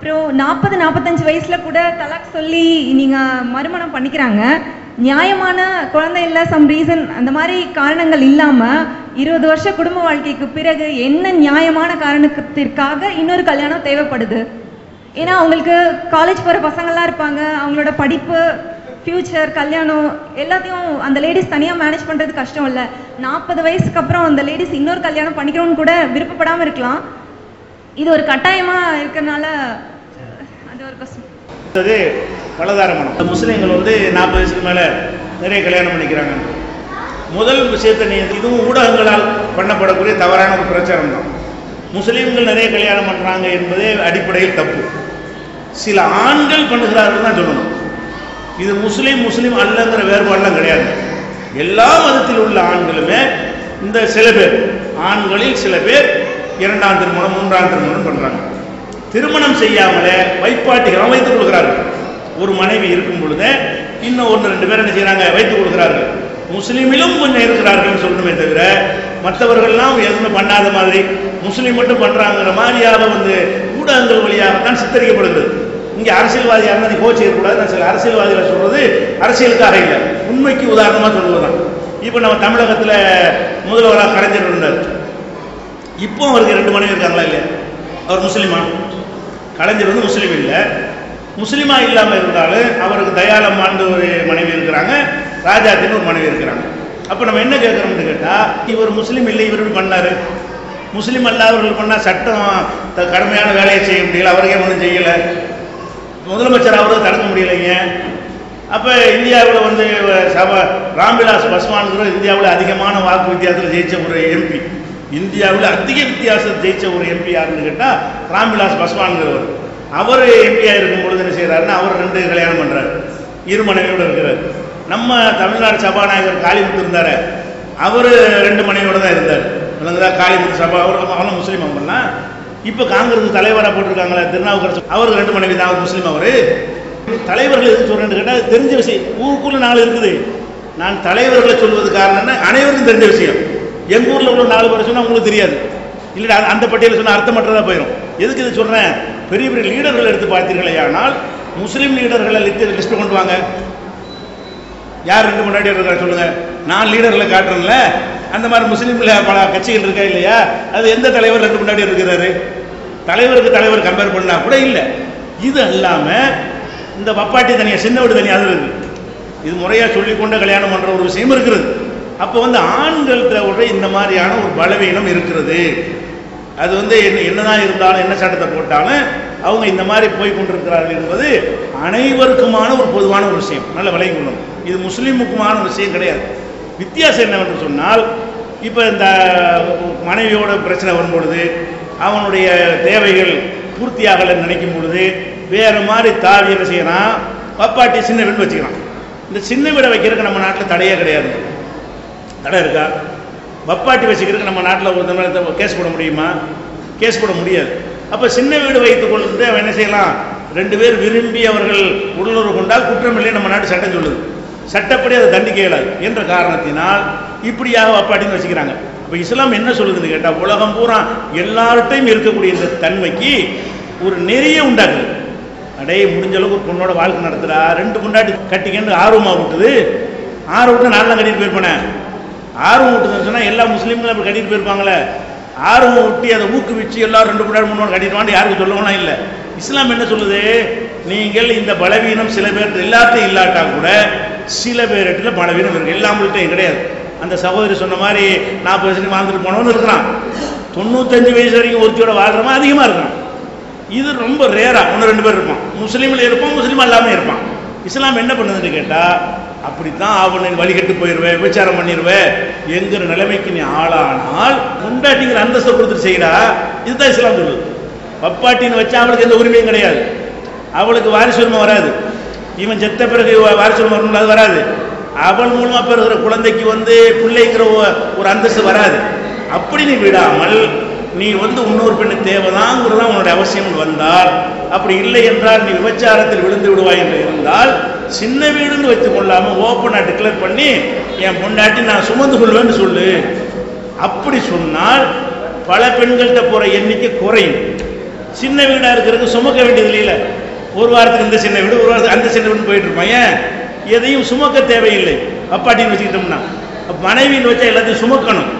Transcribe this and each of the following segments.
அப்புறம் நாற்பது நாற்பத்தஞ்சு வயசுல கூட தலாக் சொல்லி நீங்க மறுமணம் பண்ணிக்கிறாங்க. நியாயமான குழந்தை இல்லை சம் ரீசன் அந்த மாதிரி காரணங்கள் இல்லாம இருபது வருஷ குடும்ப வாழ்க்கைக்கு பிறகு என்ன நியாயமான காரணத்திற்காக இன்னொரு கல்யாணம் தேவைப்படுது? ஏன்னா அவங்களுக்கு காலேஜ் போகிற பசங்கள்லாம் இருப்பாங்க. அவங்களோட படிப்பு ஃப்யூச்சர் கல்யாணம் எல்லாத்தையும் அந்த லேடிஸ் தனியாக மேனேஜ் பண்ணுறது கஷ்டம் இல்லை. நாற்பது வயசுக்கு அப்புறம் அந்த லேடிஸ் இன்னொரு கல்யாணம் பண்ணிக்கணும்னு கூட விருப்பப்படாமல் இருக்கலாம். இது ஒரு கட்டாயமாக இருக்கறனால அது ஒரு கஷ்டம் அடுத்தது பலதார மனம். முஸ்லீம்கள் வந்து நாற்பது வயசுக்கு மேலே நிறைய கல்யாணம் பண்ணிக்கிறாங்க. முதல் விஷயத்தை நீ இதுவும் ஊடகங்களால் பண்ணப்படக்கூடிய தவறான ஒரு பிரச்சாரம் தான். முஸ்லீம்கள் நிறைய கல்யாணம் பண்ணுறாங்க என்பதே அடிப்படையில் தப்பு. சில ஆண்கள் பண்ணுகிறார்கள் தான் சொல்லணும். இது முஸ்லீம் முஸ்லீம் அல்லங்கிற வேறுபாடெல்லாம் கிடையாது. எல்லா மதத்தில் உள்ள ஆண்களுமே இந்த சில பேர் ஆண்களில் சில பேர் இரண்டாம் திருமணம் மூன்றாம் திருமணம் பண்ணுறாங்க திருமணம் செய்யாமலே வைப்பாட்டிகளாக வைத்துக் கொள்கிறார்கள். ஒரு மனைவி இருக்கும் பொழுது இன்னும் ஒன்று ரெண்டு பேர் என்ன செய்கிறாங்க வைத்துக் கொள்கிறார்கள். முஸ்லீமிலும் கொஞ்சம் இருக்கிறார்கள் சொல்லணுமே தவிர மற்றவர்கள்லாம் எதுவுமே பண்ணாத மாதிரி முஸ்லீம் மட்டும் பண்ணுறாங்கிற மாதிரியாக வந்து ஊடகங்கள் வழியாகத்தான் சித்தரிக்கப்படுகிறது. இங்கே அரசியல்வாதியாக இருந்தால் நீ கோச்சு இருக்கக்கூடாது நான் சில அரசியல்வாதிகளை சொல்கிறது அரசியலுக்காக இல்லை. உண்மைக்கு உதாரணமாக சொல்வதுதான். இப்போ நம்ம தமிழகத்தில் முதல்வராக கலைஞர் இருந்தார். இப்போ அவருக்கு ரெண்டு மனைவி இருக்காங்களா இல்லையா? அவர் முஸ்லீமா? கலைஞர் வந்து முஸ்லீம் இல்லை. முஸ்லீமா இல்லாமல் இருந்தாலும் அவருக்கு தயாளம்மான்னு ஒரு மனைவி இருக்கிறாங்க ராஜாத்தின்னு ஒரு மனைவி இருக்கிறாங்க. அப்போ நம்ம என்ன கேட்குறோம்னு கேட்டால் இவர் முஸ்லீம் இல்லை இவர் இப்படி பண்ணாரு. முஸ்லீம் அல்லாதவர்கள் பண்ணால் சட்டம் த- கடுமையான வேலையை செய்ய முடியல அவருக்கே ஒன்றும் செய்யலை. முதலமைச்சர் அவரும் தடுக்க முடியலைங்க. அப்போ இந்தியாவில் வந்து சப ராம்விலாஸ் பஸ்வான்கிற இந்தியாவில் அதிகமான வாக்கு வித்தியாசத்தில் ஜெயிச்ச ஒரு எம்பி. இந்தியாவில் அதிக வித்தியாசம் ஜெயிச்ச ஒரு எம்பி யாருன்னு கேட்டால் ராம்விலாஸ் பஸ்வான்கிறவர் அவர் எம்பியாக இருக்கும் பொழுது என்ன செய்கிறாருன்னா அவர் ரெண்டு கல்யாணம் பண்ணுறாரு இரு மனைவியோட இருக்கிறார். நம்ம தமிழ்நாடு சபாநாயகர் காளிமுத்து இருந்தார். அவர் ரெண்டு மனைவியோட தான் இருந்தார். விளங்குதா? காளிமுத்து சபா அவர் அவனும் முஸ்லீம் அவங்கலாம் இப்போ காங்கிரஸ் தலைவராக போட்டிருக்காங்களே திருநாவுக்கரசு. அவருக்கு ரெண்டு மனைவி தான் அவர் முஸ்லீம் அவர். தலைவர்கள் எதுக்கு சொல்கிறேன்னு கேட்டால் தெரிஞ்ச விஷயம். ஊருக்குள்ளே நாலு இருக்குது. நான் தலைவர்களை சொல்வது காரணம் என்ன? அனைவருக்கும் தெரிஞ்ச விஷயம். எங்கள் ஊரில் உள்ள நாலு பேர் சொன்னால் உங்களுக்கு தெரியாது. இல்லை அந்த பட்டியலில் சொன்னால் அர்த்தமற்றதாக போயிடும் எதுக்கு இது சொல்கிறேன் பெரிய பெரிய லீடர்கள் எடுத்து பார்த்தீர்களே ஆனால் முஸ்லீம் லீடர்களை லிஸ்ட் கொண்டு வாங்க. யார் ரெண்டு முன்னாடி இருக்காரு சொல்லுங்க. நான் லீடர்களை காட்டுறேன்ல. அந்த மாதிரி முஸ்லீம்ல பல கட்சிகள் இருக்கா இல்லையா? அது எந்த தலைவர் ரெண்டு முன்னாடி இருக்கிறாரு? தலைவருக்கு தலைவர் கம்பேர் பண்ணா கூட இல்லை. இது அல்லாம இந்த பப்பாட்டி தனியா சின்ன வீடு தனியாக இருக்குது இருக்கு. இது முறையா சொல்லிக்கொண்ட கல்யாணம் பண்ற ஒரு விஷயம் இருக்கிறது அப்போ வந்து ஆண்கள்கிட்ட ஒரு இந்த மாதிரியான ஒரு பலவீனம் இருக்கிறது. அது வந்து என்ன என்னதான் இருந்தாலும் என்ன சட்டத்தை போட்டாலும் அவங்க இந்த மாதிரி போய் கொண்டிருக்கிறார்கள் என்பது அனைவருக்குமான ஒரு பொதுவான ஒரு விஷயம். நல்ல விலை இது முஸ்லீமுக்குமான ஒரு விஷயம் கிடையாது. வித்தியாசம் என்னவென்று சொன்னால் இப்போ இந்த மனைவியோட பிரச்சனை வரும்பொழுது அவனுடைய தேவைகள் பூர்த்தியாகலைன்னு நினைக்கும் பொழுது வேறு மாதிரி தாவி என்ன செய்யறான்? பப்பாட்டி சின்ன வீடு வச்சுக்கிறான். இந்த சின்ன வீடை வைக்கிறதுக்கு நம்ம நாட்டில் தடையே கிடையாது. தடை இருக்கா? வப்பாட்டி வச்சுக்கிறதுக்கு நம்ம நாட்டில் ஒரு மேலே கேஸ் போட முடியுமா? கேஸ் போட முடியாது. அப்போ சின்ன வீடு வைத்துக் கொண்டு அவன் என்ன செய்யலாம்? ரெண்டு பேர் விரும்பி அவர்கள் உள்ளுறவு கொண்டால் குற்றம் இல்லை நம்ம நாட்டு சட்டம் சொல்லுது. சட்டப்படி அதை தண்டிக்க இயலாது. என்ற காரணத்தினால் இப்படியாக வப்பாட்டின்னு வச்சுக்கிறாங்க. இப்போ இஸ்லாம் என்ன சொல்லுதுன்னு கேட்டால் உலகம் பூரா எல்லார்ட்டையும் இருக்கக்கூடிய இந்த தன்மைக்கு ஒரு நெறிய உண்டாக்குது. அடே முடிஞ்ச அளவுக்கு ஒரு பொண்ணோட வாழ்க்கை நடத்துகிறா ரெண்டு பொண்டாட்டி கட்டிக்கன்னு ஆர்வமாக விட்டுது. ஆர்வம் விட்டு நான்லாம் கட்டிட்டு போயிருப்பேனே. ஆர்வம் விட்டுதுன்னு சொன்னால் எல்லா முஸ்லீம்களும் அப்படி கட்டிட்டு போயிருப்பாங்களே. ஆர்வம் விட்டு அதை ஊக்குவிச்சு எல்லாரும் ரெண்டு மூணு மூணு கட்டிடுவான்னு யாருக்கும் சொல்லவும் இல்லை. இஸ்லாம் என்ன சொல்லுது? நீங்கள் இந்த பலவீனம் சில பேர் எல்லாத்தையும் இல்லாட்டா கூட சில பேர்கிட்ட பலவீனம் இருக்கு. எல்லாமல்கிட்டையும் கிடையாது. அந்த சகோதரி சொன்ன மாதிரி நாற்பது வயசுக்கு வாழ்ந்துட்டு போனவனு இருக்கிறான் தொண்ணூத்தஞ்சு வயசு வரைக்கும் ஒருத்தியோட வாழ்கிறவன் அதிகமாக இருக்கான். இது ரொம்ப ரேராக ஒன்று ரெண்டு பேர் இருப்பான். முஸ்லீமில் இருப்பான் முஸ்லீம் எல்லாமே இருப்பான். இஸ்லாம் என்ன பண்ணுதுன்னு கேட்டால் அப்படித்தான் அவனை வழிகட்டு போயிடுவேன் விபச்சாரம் பண்ணிடுவேன் என்கிற நிலைமைக்கு நீ ஆளானால் முண்டாட்டிங்கிற அந்தஸ்தை கொடுத்துட்டு செய்கிறா இதுதான் இஸ்லாம் சொல்லுது. பப்பாட்டின்னு வச்சா அவளுக்கு எந்த உரிமையும் கிடையாது. அவளுக்கு வாரிசுரிமை வராது. இவன் செத்த பிறகு வாரிசுரிமை வாரிசு அது வராது. அவள் மூலமா பிறகுற குழந்தைக்கு வந்து பிள்ளைங்கிற ஒரு அந்தஸ்து வராது. அப்படி நீ விடாமல் நீ வந்து இன்னொரு பெண்ணு தேவைதாங்கிறது உன்னுடைய அவசியம் வந்தால் அப்படி இல்லை என்றால் நீ விபச்சாரத்தில் விழுந்து விடுவாய் என்று இருந்தால் சின்ன வீடுன்னு வைத்துக் கொள்ளாம ஓப்பனாக டிக்ளேர் பண்ணி என் பொண்டாட்டி நான் சுமந்து கொள்வேன்னு சொல்லு. அப்படி சொன்னால் பல பெண்கள்கிட்ட போற எண்ணிக்கை குறையும். சின்ன வீடா இருக்கிறதுக்கு சுமக்க வேண்டியது இல்லை ஒரு வாரத்துக்கு இந்த சின்ன வீடு ஒரு வாரத்துக்கு அந்த சின்ன வீடு போயிட்டு இருப்பான். ஏன்? எதையும் சுமக்க தேவையில்லை. அப்பாட்டின்னு வச்சுக்கிட்டோம்னா மனைவின்னு வச்சா எல்லாத்தையும் சுமக்கணும்.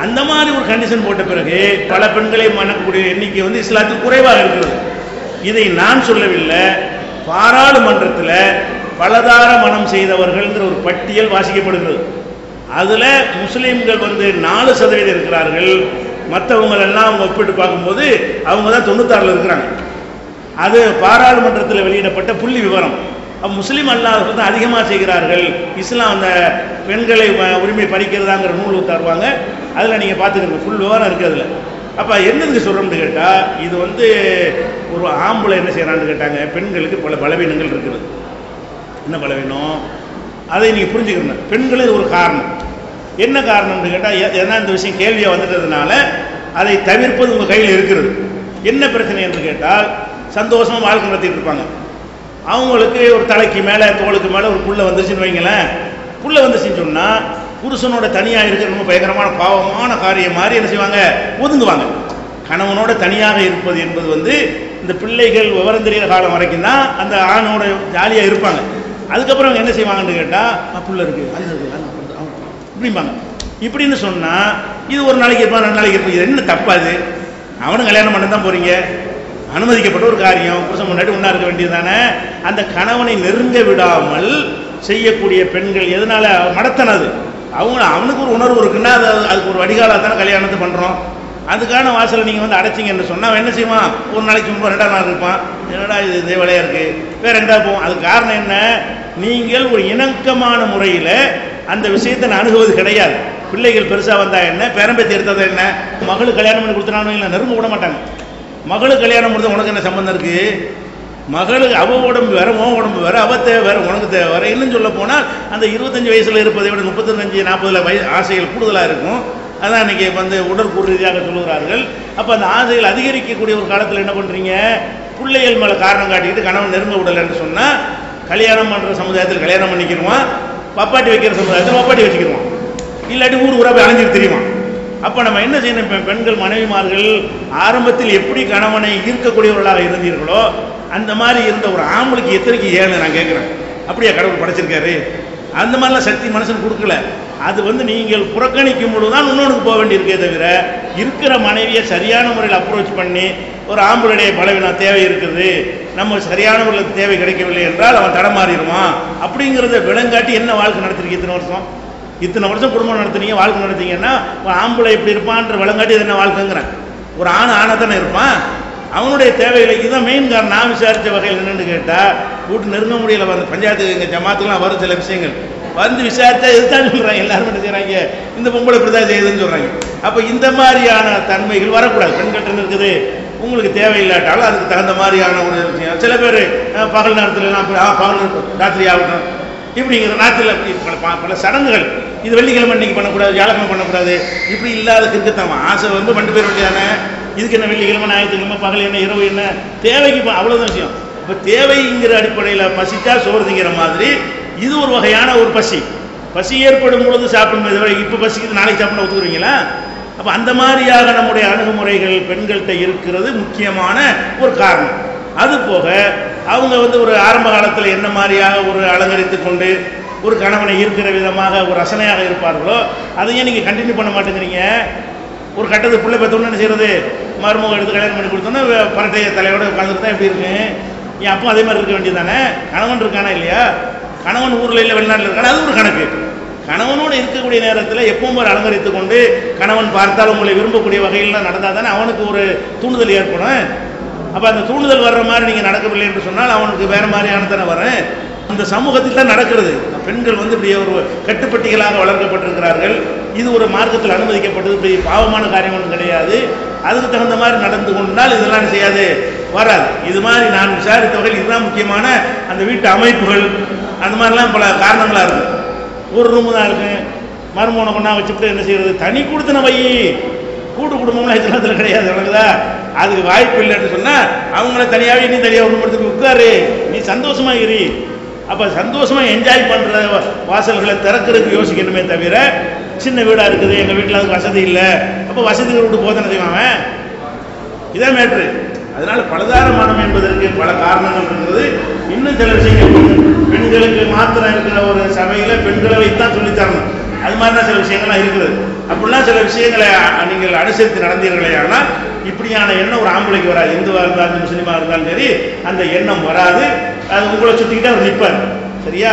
அந்த மாதிரி ஒரு கண்டிஷன் போட்ட பிறகு பல பெண்களை மணக்கக்கூடிய எண்ணிக்கை வந்து இஸ்லாத்துக்கு குறைவாக இருக்கிறது. இதை நான் சொல்லவில்லை. பாராளுமன்றத்தில் பலதார மனம் செய்தவர்கள்ங்கிற ஒரு பட்டியல் வாசிக்கப்படுகிறது. அதில் முஸ்லீம்கள் வந்து நாலு சதவீதம் இருக்கிறார்கள். மற்றவங்களெல்லாம் அவங்க ஒப்பிட்டு பார்க்கும்போது அவங்க தான் தொண்ணூத்தாறில் இருக்கிறாங்க. அது பாராளுமன்றத்தில் வெளியிடப்பட்ட புள்ளி விவரம். முஸ்லீம் அல்லாதவர்கள் தான் அதிகமாக செய்கிறார்கள். இஸ்லாம் அந்த பெண்களை வ- உரிமை பறிக்கிறதாங்கிற நூல் தருவாங்க. அதில் நீங்கள் பார்த்துக்கோங்க. ஃபுல் விவரம் இருக்குது அதில். அப்போ என்னதுக்கு சொல்கிறோம்னு கேட்டால் இது வந்து ஒரு ஆம்பளை என்ன செய்கிறான்னு கேட்டாங்க. பெண்களுக்கு பல பலவீனங்கள் இருக்குது. என்ன பலவீனம் அதை நீங்கள் புரிஞ்சுக்கணும். இது ஒரு காரணம். என்ன காரணம்னு கேட்டால் ஏன்னா இந்த விஷயம் கேள்வியாக வந்துட்டதுனால அதை தவிர்ப்பது உங்கள் கையில் இருக்கிறது. என்ன பிரச்சனை என்று கேட்டால் சந்தோஷமாக வாழ்க்கை நடத்திட்டு இருப்பாங்க. அவங்களுக்கு ஒரு தலைக்கு மேலே தோளுக்கு மேலே ஒரு புள்ள வந்துருச்சுன்னு வைங்களேன். புள்ள வந்துச்சுன்னு சொன்னால் புருஷனோட தனியாக இருக்கிற ரொம்ப பயங்கரமான பாவமான காரியம் மாதிரி என்ன செய்வாங்க? ஒதுங்குவாங்க. கணவனோட தனியாக இருப்பது என்பது வந்து இந்த பிள்ளைகள் விவரம் தெரிகிற காலம் வரைக்கும் தான் அந்த ஆணோட ஜாலியாக இருப்பாங்க. அதுக்கப்புறம் அவங்க என்ன செய்வாங்கன்னு கேட்டால் புள்ள இருக்கு. அது இருக்கு. இப்படிம்பாங்க இப்படின்னு சொன்னால் இது ஒரு நாளைக்கு இருப்பான் ரெண்டு நாளைக்கு இருப்பான் இது என்ன தப்பாது அவனும் கல்யாணம் பண்ண தான் போறீங்க. அனுமதிக்கப்பட்ட ஒரு காரியம் புருஷன் முன்னாடி ஒன்றா இருக்க வேண்டியது தானே அந்த கணவனை நெருங்க விடாமல் செய்யக்கூடிய பெண்கள் எதனால? மடத்தனது அவங்க அவனுக்கு ஒரு உணர்வு இருக்குன்னா அது அதுக்கு ஒரு வடிகாலாக தானே கல்யாணத்தை பண்ணுறோம் அதுக்கான வாசலை நீங்கள் வந்து அடைச்சிங்கன்னு சொன்னால் என்ன செய்வான்? ஒரு நாளைக்கு முன்பு ரெண்டாம் நாள் இருப்பான். என்னடா இது இதே வேலையாக இருக்குது வேற எங்கடா போவோம்? அதுக்கு காரணம் என்ன? நீங்கள் ஒரு இணக்கமான முறையில் அந்த விஷயத்தை நான் அணுகுவது கிடையாது. பிள்ளைகள் பெருசாக வந்தால் என்ன? பேரம்பேத்தி எடுத்ததா என்ன? மகளுக்கு கல்யாணம் பண்ணி கொடுத்தனாலும் இல்லை நெருங்க விட மாட்டாங்க. மகளுக்கு கல்யாணம் பண்ணுறது உனக்கு என்ன சம்மந்தம் இருக்குது மகளுக்கு அவ உடம்பு வேற உன் உடம்பு வேற அவ தேவை வேற உனக்கு தேவை வேற. இன்னும் சொல்ல போனால் அந்த இருபத்தஞ்சு வயசில் இருப்பதை விட முப்பத்தஞ்சு நாற்பதுல வயசு ஆசைகள் கூடுதலாக இருக்கும். அதான் இன்னைக்கு வந்து உடற்கூறு ரீதியாக சொல்லுகிறார்கள். அப்போ அந்த ஆசைகள் அதிகரிக்கக்கூடிய ஒரு காலத்தில் என்ன பண்ணுறீங்க பிள்ளைகள் மேலே காரணம் காட்டிக்கிட்டு கணவன் நெருங்க விடலைன்னு சொன்னால் கல்யாணம் பண்ணுற சமுதாயத்தில் கல்யாணம் பண்ணிக்கிடுவான் பப்பாட்டி வைக்கிற சமுதாயத்தில் பப்பாட்டி வச்சுக்கிடுவான் இல்லாட்டி ஊர் ஊராக போய் அலைஞ்சிட்டு தெரியுமா? அப்போ நம்ம என்ன செய்யணும்? இப்போ பெண்கள் மனைவிமார்கள் ஆரம்பத்தில் எப்படி கணவனை ஈர்க்கக்கூடியவர்களாக இருந்தீர்களோ அந்த மாதிரி இருந்த ஒரு ஆம்பளுக்கு எத்தனைக்கு ஏழு நான் கேட்குறேன் அப்படியா கடவுள் படைச்சிருக்காரு. அந்த மாதிரிலாம் சக்தி மனசுக்கு கொடுக்கல. அது வந்து நீங்கள் புறக்கணிக்கும் பொழுது தான் இன்னொன்று போக வேண்டியிருக்கே தவிர இருக்கிற மனைவியை சரியான முறையில் அப்ரோச் பண்ணி ஒரு ஆம்பளுடைய பலவீனம் தேவை இருக்குது. நம்ம சரியான முறையில் தேவை கிடைக்கவில்லை என்றால் அவன் தடமாறிடுவான் அப்படிங்கிறத விடங்காட்டி என்ன வாழ்க்கை நடத்திருக்கீங்க இத்தனை வருஷம்? இத்தனை வருஷம் குடும்பம் நடத்துனீங்க வாழ்க்கை நடத்தீங்கன்னா ஆம்பளை இப்படி இருப்பான்ற விளங்காட்டி இது என்ன வாழ்க்கைங்கிறேன்? ஒரு ஆண் ஆணை தானே இருப்பான்? அவனுடைய தேவைகளை இதுதான் மெயின் காரணம். நான் விசாரித்த வகையில் என்னென்னு கேட்டால் வீட்டு நெருங்க முடியல வந்து பஞ்சாயத்து எங்கள் ஜமாத்துக்குலாம் வரும் சில விஷயங்கள். வந்து விசாரித்தா இதுதான் சொல்கிறாங்க எல்லாரும் என்ன செய்கிறாங்க இந்த பொம்பளை இப்படி தான் செய்யுதுன்னு சொல்கிறாங்க அப்போ இந்த மாதிரியான தன்மைகள் வரக்கூடாது. பெண்கள்ட்ட இருக்குது. உங்களுக்கு தேவையில்லாட்டாலும் அதுக்கு தகுந்த மாதிரியான ஒரு விஷயம். சில பேர் பகல் நேரத்துலலாம் ஆ பகல் ராத்திரி ஆகட்டும். இப்படிங்கிற நாட்டில் பல ப- பல சடங்குகள். இது வெள்ளிக்கிழமை இன்னைக்கு பண்ணக்கூடாது வியாழக்கிழமை பண்ணக்கூடாது. இப்படி இல்லாத கிறுக்கத்தனம். ஆசை வந்து ரெண்டு பேர் வேண்டியதானே இதுக்கு என்ன வெள்ளிக்கிழமை ஞாயிற்றுக்கிழமை பகல் என்ன இரவு என்ன? தேவைக்கு இப்போ அவ்வளோதான் விஷயம். இப்போ தேவைங்கிற அடிப்படையில் பசித்தா சோறு திங்கிற மாதிரி இது ஒரு வகையான ஒரு பசி. பசி ஏற்படும் பொழுது சாப்பிடும் தவிர இப்போ பசிக்குது நாளைக்கு சாப்பிட ஒத்துக்குறீங்களா? அப்போ அந்த மாதிரியாக நம்முடைய அணுகுமுறைகள் பெண்கள்கிட்ட இருக்கிறது முக்கியமான ஒரு காரணம். அது போக அவங்க வந்து ஒரு ஆரம்ப காலத்தில் என்ன மாதிரியாக ஒரு அலங்கரித்து கொண்டு ஒரு கணவனை ஈர்க்கிற விதமாக ஒரு ரசனையாக இருப்பார்களோ அதையும் நீங்கள் கண்டினியூ பண்ண மாட்டேங்கிறீங்க. ஒரு கட்டத்து பிள்ளை பெற்றோன்னு என்ன செய்யறது மருமகம் எடுத்து கல்யாணம் பண்ணி கொடுத்தோன்னா பரட்டைய தலையோட உட்காந்துருந்தா தான் எப்படி இருக்கு. என் அப்பா அதே மாதிரி இருக்க வேண்டியதானே கணவன் இருக்கானா இல்லையா? கணவன் ஊரில் இல்லை வெளிநாட்டில் இருக்கானா? அது ஒரு கணக்கு. கணவனோடு இருக்கக்கூடிய நேரத்தில் எப்பவும் ஒரு அலங்கரித்து கொண்டு கணவன் பார்த்தால் உங்களை விரும்பக்கூடிய வகையில் நடந்தால் தானே அவனுக்கு ஒரு தூண்டுதல் ஏற்படும். அப்போ அந்த தூண்டுதல் வர்ற மாதிரி நீங்கள் நடக்கவில்லை என்று சொன்னால் அவனுக்கு வேறு மாதிரியான தானே வரேன் அந்த சமூகத்தில் தான் நடக்கிறது. பெண்கள் வந்து இப்படி ஒரு கட்டுப்பட்டிகளாக வளர்க்கப்பட்டிருக்கிறார்கள். இது ஒரு மார்க்கத்தில் அனுமதிக்கப்பட்டது. இப்படி பாவமான காரியம் ஒன்றும் கிடையாது. அதுக்கு தகுந்த மாதிரி நடந்து கொண்டால் இதெல்லாம் செய்யாது. வராது. இது மாதிரி நான் விசாரித்த வகையில் இதுதான் முக்கியமான அந்த வீட்டு அமைப்புகள். அந்த மாதிரிலாம் பல காரணங்களாக இருக்குது ஒரு ரூமு தான் இருக்கு மருமனை கொண்டா வச்சுட்டு என்ன செய்யறது? தனி கொடுத்தன வை. கூட்டு குடும்பம்லாம் இத்தனத்தில் கிடையாது உனக்குதா அதுக்கு வாய்ப்பு இல்லைன்னு சொன்னால் அவங்கள தனியாகவே நீ தனியாக ஒரு உட்காரு. நீ சந்தோஷமா இரு. அப்போ சந்தோஷமாக என்ஜாய் பண்ணுற வாசல்களை திறக்கிறதுக்கு யோசிக்கணுமே தவிர சின்ன வீடாக இருக்குது எங்கள் வீட்டில் அதுக்கு வசதி இல்லை. அப்போ வசதி விட்டு போதனை செய்வாங்க இதான் மேட்ரு அதனால பலதார மனம் என்பதற்கு பல காரணங்கள் இருக்கிறது. இன்னும் சில விஷயங்கள் பெண்களுக்கு மாத்திரம் இருக்கிற ஒரு சபையில பெண்களை வைத்தான் சொல்லித் தரணும் அது மாதிரி தான் சில விஷயங்கள்லாம் இருக்குது. அப்படிலாம் சில விஷயங்களை நீங்கள் அனுசரித்து நடந்தீர்களே ஆனால் இப்படியான எண்ணம் ஒரு ஆம்பளைக்கு வராது. இந்துவாக இருந்தாலும் முஸ்லீமாக இருந்தாலும் சரி அந்த எண்ணம் வராது. அது உங்களை சுற்றிக்கிட்டே அவர் நிற்பார். சரியா?